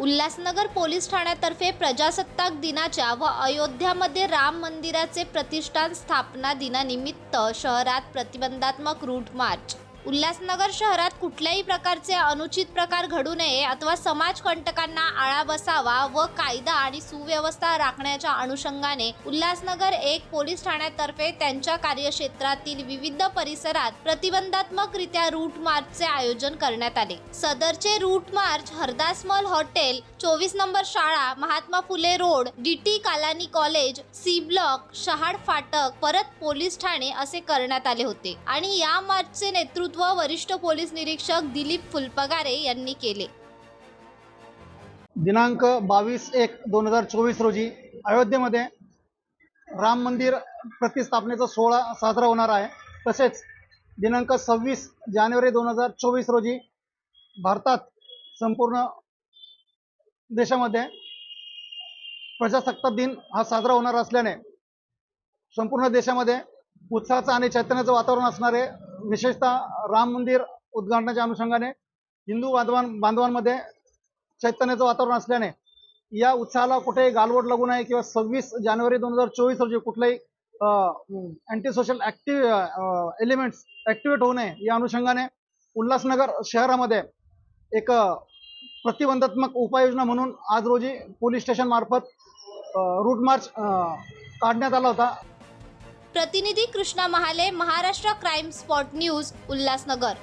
Ulhasnagar police ठाण्यातर्फे प्रजासत्ताक दिनाच्या व अयोध्यामध्ये राम मंदिराचे प्रतिष्ठान स्थापना दिनानिमित्त शहरात प्रतिबंधात्मक रूट मार्च उल्हासनगर शहरात कुठल्याही प्रकारचे अनुचित प्रकार घडू नये अथवा समाजकंटकांना आळा बसावा व कायदा आणि सुव्यवस्था राखण्याच्या अनुषंगाने उल्हासनगर एक पोलीस ठाण्यातर्फे त्यांच्या कार्यक्षेत्रातील विविध परिसरात प्रतिबंधात्मकरित्या रूट मार्चचे आयोजन करण्यात आले. सदरचे रूट मार्च हरदासमल हॉटेल चोवीस नंबर शाळा Mahatma Phule road DT Kalani college C block Shahad फाटक परत पोलीस ठाणे असे करण्यात आले होते. आणि या मार्चचे नेतृत्व वरिष्ठ पोलीस निरीक्षक दिलीप फुलपगारे यांनी केले. दिनांक बावीस एक दोन हजार चोवीस रोजी अयोध्येमध्ये राम मंदिर प्रतिस्थापनेचा सोहळा साजरा होणार आहे. तसेच दिनांक सव्वीस जानेवारी दोन हजार चोवीस रोजी भारतात संपूर्ण देशामध्ये प्रजासत्ताक दिन हा साजरा होणार असल्याने संपूर्ण देशामध्ये उत्साहाचं आणि चैतन्याचं वातावरण असणारे विशेषतः राम मंदिर उद्घाटनाच्या अनुषंगाने हिंदू बांधवां बांधवांमध्ये चैतन्याचं वातावरण असल्याने या उत्साहाला कुठेही गालबोट लागू नये किंवा सव्वीस जानेवारी दोन हजार चोवीस रोजी कुठलाही anti social active elements activate होऊ नये या अनुषंगाने उल्हासनगर शहरामध्ये एक प्रतिबंधात्मक उपाययोजना म्हणून आज रोजी पोलीस स्टेशन मार्फत रूट मार्च काढण्यात आला होता. प्रतिनिधी Krishna Mahale Maharashtra crime spot news Ulhasnagar.